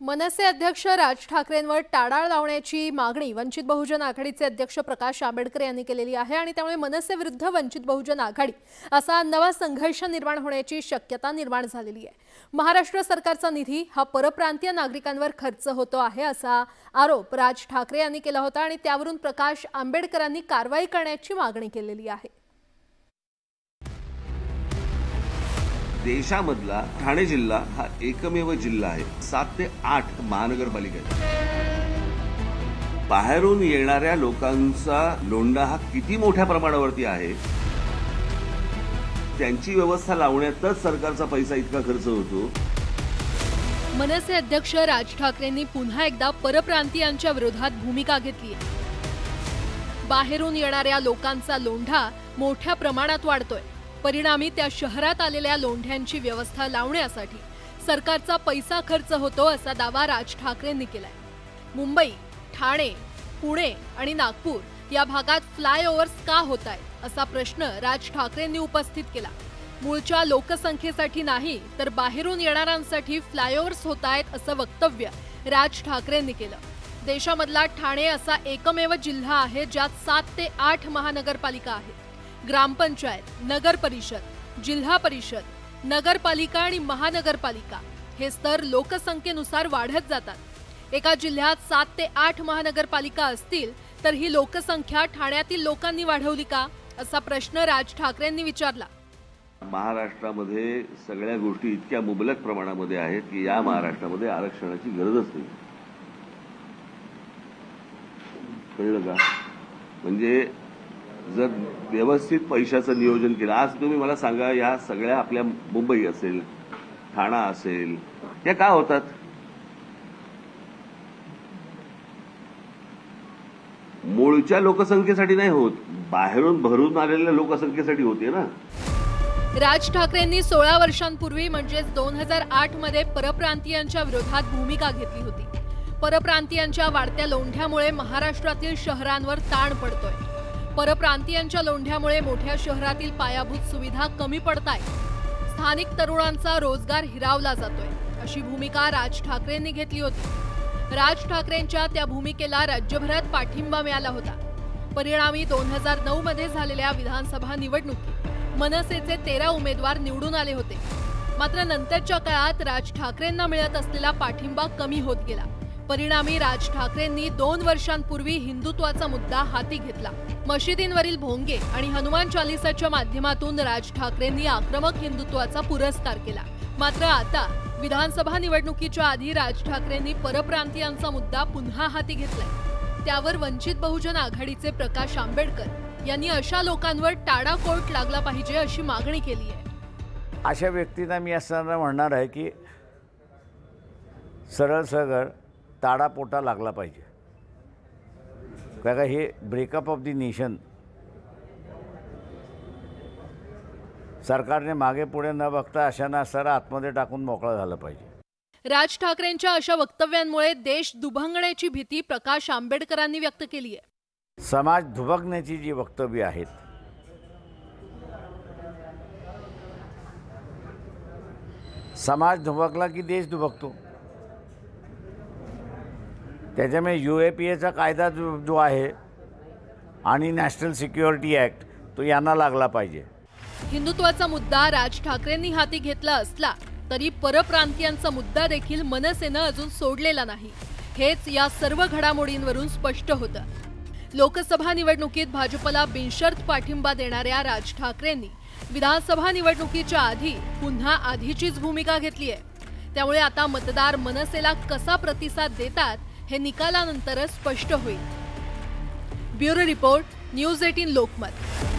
मनसे अध्यक्ष राज ठाकरेंवर टाळाळ लावण्याची मागणी वंचित बहुजन आघाडीचे अध्यक्ष प्रकाश आंबेडकर यांनी केलेली आहे आणि त्यामुळे मनसे विरुद्ध वंचित बहुजन आघाडी असा नवा संघर्ष निर्माण होण्याची शक्यता निर्माण झालेली आहे. महाराष्ट्र सरकारचा निधी हा परप्रांतीय नागरिकांवर खर्च होतो आहे असा आरोप राज ठाकरे यांनी केला होता आणि त्यावरून प्रकाश आंबेडकरांनी कारवाई करण्याची मागणी केलेली आहे. देशामधला ठाणे जिल्हा हा एकमेव जिल्हा आहे. सात ते आठ महानगरपालिका आहेत. बाहेरून येणाऱ्या लोकांचा लोंढा हा किती मोठ्या प्रमाणावरती आहे? त्यांची व्यवस्था लावण्यातच सरकारचा पैसा इतका खर्च होतो. मनसे अध्यक्ष राज ठाकरेंनी पुन्हा एकदा परप्रांतीयांच्या विरोधात भूमिका घेतली आहे. बाहेरून येणाऱ्या लोकांचा लोंढा मोठ्या प्रमाणात वाढतोय. परिणामी त्या शहरात आलेल्या लोंढ्यांची व्यवस्था लावण्यासाठी सरकारचा पैसा खर्च होतो असा दावा राज ठाकरेंनी केलाय. मुंबई ठाणे पुणे आणि नागपूर या भागात फ्लायओव्हर्स का होत आहेत असा प्रश्न राज ठाकरेंनी उपस्थित केला. मूळच्या लोकसंख्येसाठी नाही तर बाहेरून येणाऱ्यांसाठी फ्लायओव्हर्स होत आहेत असं वक्तव्य राज ठाकरेंनी केलं. देशामधला ठाणे असा एकमेव जिल्हा आहे ज्यात सात ते आठ महानगरपालिका आहेत. ग्रामपंचायत नगर परिषद जिल्हा परिषद नगरपालिका आणि महानगरपालिका हे स्तर लोकसंख्येनुसार वाढत जातात. एका जिल्ह्यात सात ते आठ महानगरपालिका असतील तर ही लोकसंख्या ठाण्यातील लोकांनी वाढवली का? असा प्रश्न राज ठाकरेंनी विचारला. महाराष्ट्रामध्ये सगळ्या गोष्टी इतक्या मुबलक प्रमाणामध्ये आहेत की या महाराष्ट्रामध्ये आरक्षणाची गरजच नाही. कळलं का? म्हणजे जर व्यवस्थित पैशाचं नियोजन केलं आज तुम्ही मला सांगा या सगळ्या आपल्या मुंबई असेल ठाणा असेल या का होतात? मूळच्या लोकसंख्येसाठी नाही होत. बाहेरून भरून आलेल्या लोकसंख्येसाठी होते ना. राज ठाकरेंनी सोळा वर्षांपूर्वी म्हणजेच दोन हजार आठमध्ये परप्रांतीयांच्या विरोधात भूमिका घेतली होती. परप्रांतीयांच्या वाढत्या लोंढ्यामुळे महाराष्ट्रातील शहरांवर ताण पडतोय. परप्रांतीयांच्या लोंढ्यामुळे मोठ्या शहरातील पायाभूत सुविधा कमी पडतायत. स्थानिक तरुणांचा रोजगार हिरावला जातोय. अशी भूमिका राज ठाकरेंनी घेतली होती. राज ठाकरेंच्या त्या भूमिकेला राज्यभरात पाठिंबा मिळाला होता. परिणामी दोन हजार नऊ मध्ये झालेल्या विधानसभा निवडणुकीत मनसेचे तेरा उमेदवार निवडून आले होते. मात्र नंतरच्या काळात राज ठाकरेंना मिळत असलेला पाठिंबा कमी होत गेला. परिणामी राज ठाकरेंनी दोन वर्षांपूर्वी हिंदुत्वाचा मुद्दा हाती घेतला. मशिदींवरील भोंगे आणि हनुमान चालिसाच्या माध्यमातून राज ठाकरेंनी आक्रमक हिंदुत्वाचा पुरस्कार केला. मात्र आता विधानसभा निवडणुकीच्या आधी राज ठाकरेंनी परप्रांतीयांचा मुद्दा पुन्हा हाती घेतलाय. त्यावर वंचित बहुजन आघाडीचे प्रकाश आंबेडकर यांनी अशा लोकांवर टाडा कोर्ट लागला पाहिजे अशी मागणी केली आहे. अशा व्यक्तींना मी असताना म्हणणार आहे की सरळ सरळ ताडापोटा लागला पाहिजे. कारण हे ब्रेकअप ऑफ दी नेशन सरकारने मागे पुढे न बघता अशांना सर आतमध्ये टाकून मोकळं झालं पाहिजे. राज ठाकरेंच्या अशा वक्तव्यांमुळे देश दुभंगण्याची भीती प्रकाश आंबेडकरांनी व्यक्त केली आहे. समाज धुबकण्याची जी वक्तव्य आहेत समाज धुबकला की देश दुबकतो त्याच्यामुळे यू ए पी एचा कायदा जो जो आहे आणि नॅशनल सिक्युरिटी ॲक्ट तो यांना लागला पाहिजे. हिंदुत्वाचा मुद्दा राज ठाकरेंनी हाती घेतला असला तरी परप्रांतीयांचा मुद्दा देखील मनसेनं अजून सोडलेला नाही. हेच या सर्व घडामोडींवरून स्पष्ट होतं. लोकसभा निवडणुकीत भाजपला बिनशर्त पाठिंबा देणाऱ्या राज ठाकरेंनी विधानसभा निवडणुकीच्या आधी पुन्हा आधीचीच भूमिका घेतली आहे त्यामुळे आता मतदार मनसेला कसा प्रतिसाद देतात हे निकालानंतरच स्पष्ट होईल. Bureau report news eighteen Lokmat.